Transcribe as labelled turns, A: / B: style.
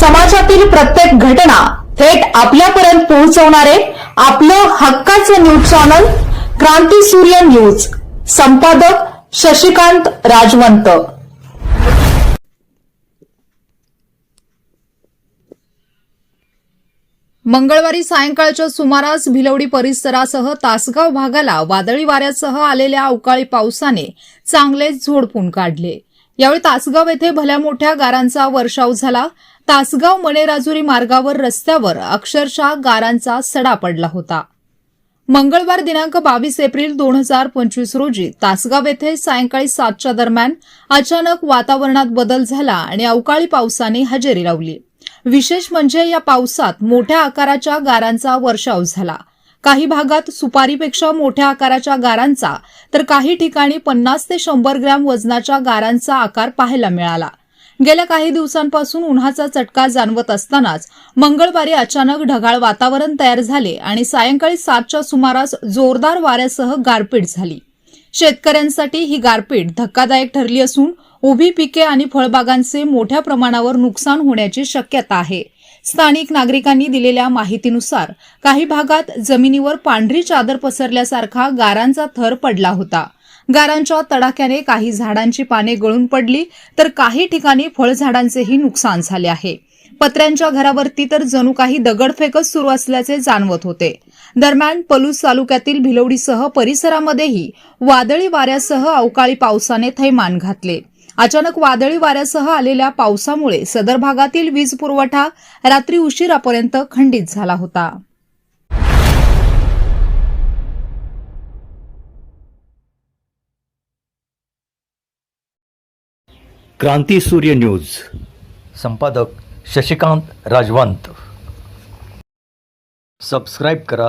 A: समाजातील प्रत्येक घटना थेट आपल्यापर्यंत पोहोचवणारे आपलं हक्काचं न्यूज चॅनल क्रांती सूर्य न्यूज. संपादक शशिकांत राजवंत.
B: मंगळवारी सायंकाळच्या सुमारास भिलवडी परिसरासह तासगाव भागाला वादळी वाऱ्यासह आलेल्या अवकाळी पावसाने चांगले झोडपून काढले. यावेळी तासगाव येथे भल्या मोठ्या गारांचा वर्षाव झाला. तासगाव मणेराजुरी मार्गावर रस्त्यावर अक्षरशः गारांचा सडा पडला होता. मंगळवार दिनांक बावीस एप्रिल दोन हजार पंचवीस रोजी तासगाव येथे सायंकाळी सातच्या दरम्यान अचानक वातावरणात बदल झाला आणि अवकाळी पावसाने हजेरी लावली. विशेष म्हणजे या पावसात मोठ्या आकाराच्या गारांचा वर्षाव झाला. काही भागात सुपारीपेक्षा मोठ्या आकाराच्या गारांचा तर काही ठिकाणी पन्नास ते शंभर ग्रॅम वजनाच्या गारांचा आकार पाहायला मिळाला. गेल्या काही दिवसांपासून उन्हाचा चटका जाणवत असतानाच मंगळवारी अचानक ढगाळ वातावरण तयार झाले आणि सायंकाळी सातच्या सुमारास जोरदार वाऱ्यासह गारपीट झाली. शेतकऱ्यांसाठी ही गारपीट धक्कादायक ठरली असून उभी पिके आणि फळबागांचे मोठ्या प्रमाणावर नुकसान होण्याची शक्यता आहे. स्थानिक नागरिकांनी दिलेल्या माहितीनुसार काही भागात जमिनीवर पांढरी चादर पसरल्यासारखा गारांचा थर पडला होता. गारांच्या तडाख्याने काही झाडांची पाने गळून पडली तर काही ठिकाणी फळझाडांचेही नुकसान झाले आहे. पत्र्यांच्या घरावरती तर जणू काही दगडफेकच सुरू असल्याचे जाणवत होते. दरम्यान पलूस तालुक्यातील भिलवडीसह परिसरामध्येही वादळी वाऱ्यासह अवकाळी पावसाने थैमान घातले. अचानक वादळी वाऱ्यासह आलेल्या पावसामुळे सदर भागातील वीज पुरवठा रात्री उशिरापर्यंत खंडित झाला होता.
C: क्रांती सूर्य न्यूज. संपादक शशिकांत राजवंत. सबस्क्राईब करा.